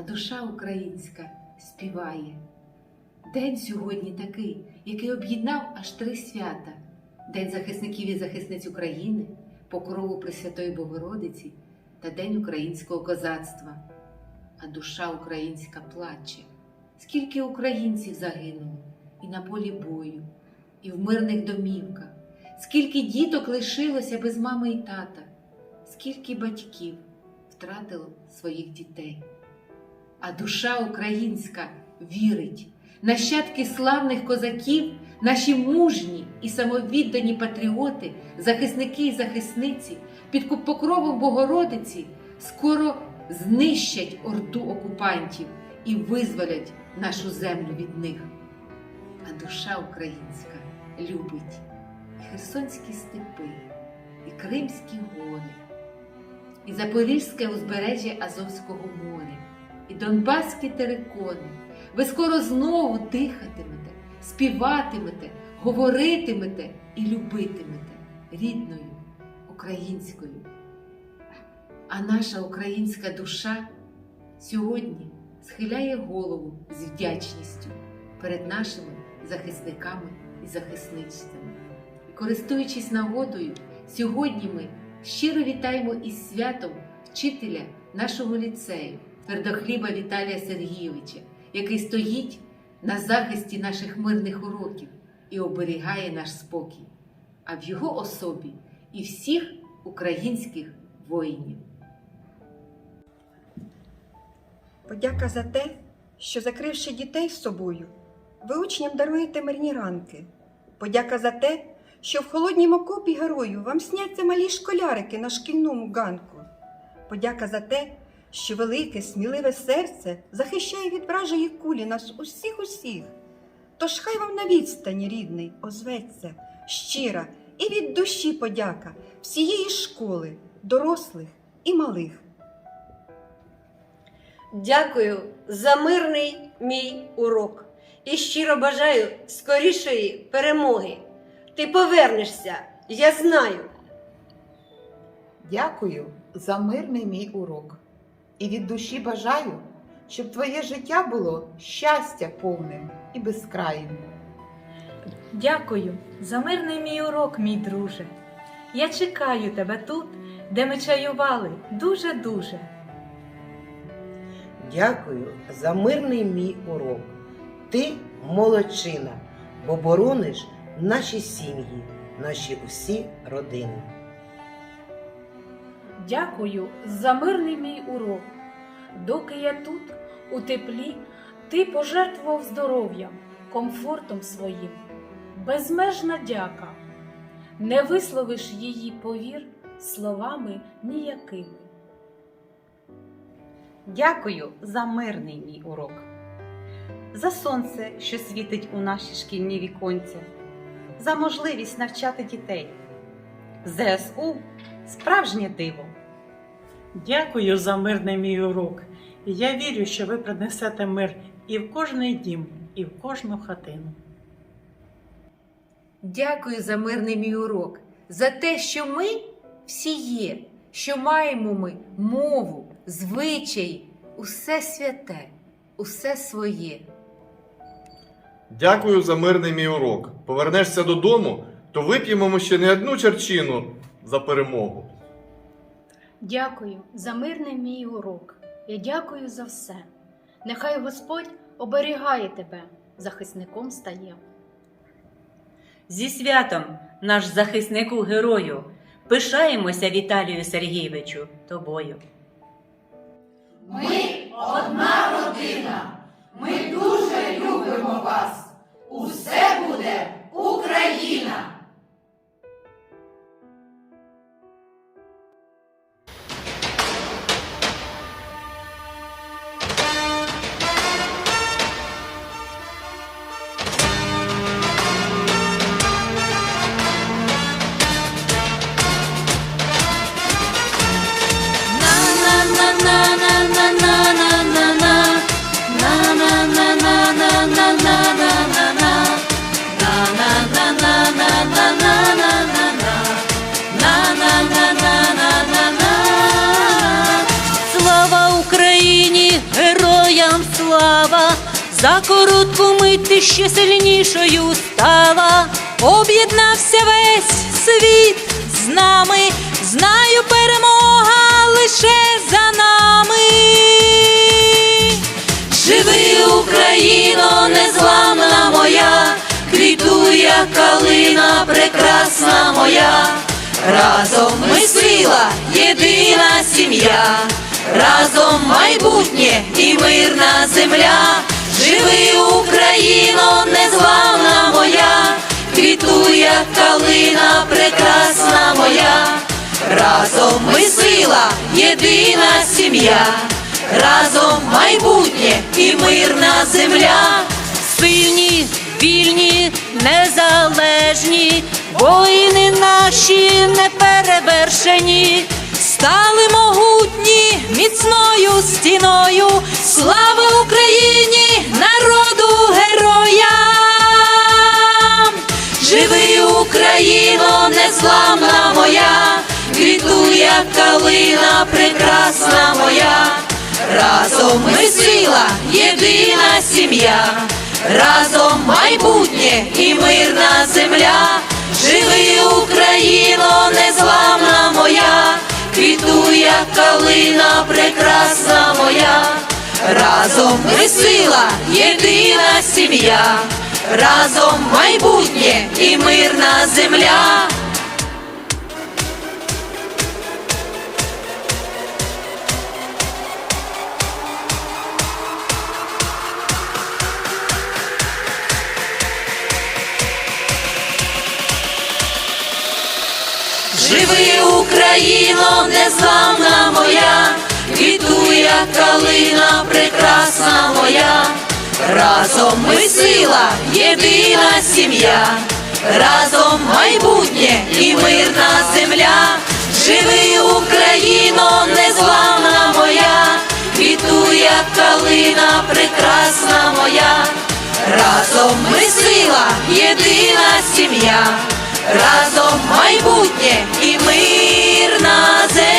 а душа українська співає. День сьогодні такий, який об'єднав аж три свята: День захисників і захисниць України, покрову Пресвятої Богородиці та День українського козацтва. А душа українська плаче. Скільки українців загинуло і на полі бою, і в мирних домівках, скільки діток лишилося без мами і тата, скільки батьків втратило своїх дітей. А душа українська вірить, нащадки славних козаків, наші мужні і самовіддані патріоти, захисники і захисниці під покровом Богородиці скоро знищать орду окупантів і визволять нашу землю від них. А душа українська любить і херсонські степи, і Кримські гори, і Запорізьке узбережжя Азовського моря, і Донбаські терикони. Ви скоро знову дихатимете, співатимете, говоритимете і любитимете рідною українською. А наша українська душа сьогодні схиляє голову з вдячністю перед нашими захисниками і захисницями. І користуючись нагодою, сьогодні ми щиро вітаємо із святом вчителя нашого ліцею, твердохліба Віталія Сергійовича, який стоїть на захисті наших мирних уроків і оберігає наш спокій, а в його особі і всіх українських воїнів. Подяка за те, що, закривши дітей з собою, ви учням даруєте мирні ранки. Подяка за те, що в холоднім окопі герою вам сняться малі школярики на шкільному ганку. Подяка за те, що велике, сміливе серце захищає від вражої кулі нас усіх усіх. Тож хай вам на відстані, рідний, озветься щира і від душі подяка всієї школи, дорослих і малих. Дякую за мирний мій урок і щиро бажаю скорішої перемоги. Ти повернешся, я знаю. Дякую за мирний мій урок. І від душі бажаю, щоб твоє життя було щастя повним і безкраїм. Дякую за мирний мій урок, мій друже. Я чекаю тебе тут, де ми чаювали дуже-дуже. Дякую за мирний мій урок. Ти молодчина, бо борониш наші сім'ї, наші усі родини. Дякую за мирний мій урок. Доки я тут, у теплі, ти пожертвував здоров'ям, комфортом своїм. Безмежна дяка. Не висловиш її, повір, словами ніякими. Дякую за мирний мій урок, за сонце, що світить у наші шкільні віконця, за можливість навчати дітей. ЗСУ справжнє диво. Дякую за мирний мій урок. І я вірю, що ви принесете мир і в кожний дім, і в кожну хатину. Дякую за мирний мій урок, за те, що ми всі є, що маємо ми мову, звичай, усе святе, усе своє. Дякую за мирний мій урок. Повернешся додому, то вип'ємо ми ще не одну черчину за перемогу. Дякую за мирний мій урок. Я дякую за все. Нехай Господь оберігає тебе, захисником стає. Зі святом, наш захиснику герою, пишаємося Віталію Сергійовичу тобою. Ми одна родина. Ми дуже любимо вас. Усе буде Україна! За коротку мить ти ще сильнішою стала, об'єднався весь світ з нами, знаю, перемога лише за нами. Живи, Україно, незламна моя, квітує калина, прекрасна моя. Разом ми сила, єдина сім'я, разом майбутнє і мирна земля. Живи, Україно, незламна моя, квітує калина, прекрасна моя. Разом ми сила, єдина сім'я, разом майбутнє і мирна земля. Сильні, вільні, незалежні, воїни наші неперевершені, стали могутні міцною стіною. Слава Україні, народу героям! Живи, Україно, незламна моя, квітує калина, прекрасна моя. Разом ми сила, єдина сім'я, разом майбутнє і мирна земля. Живи, Україно, незламна моя, квітує калина, прекрасна моя. Разом ми сила, єдина сім'я, разом майбутнє і мирна земля. Живи, Україно, незламна моя, квітує калина, прекрасна моя. Разом ми сила, єдина сім'я, разом майбутнє і мирна земля. Живи, Україно, незламна моя, квітує калина, прекрасна моя. Разом ми сила, єдина сім'я, разом майбутнє і мир на землі.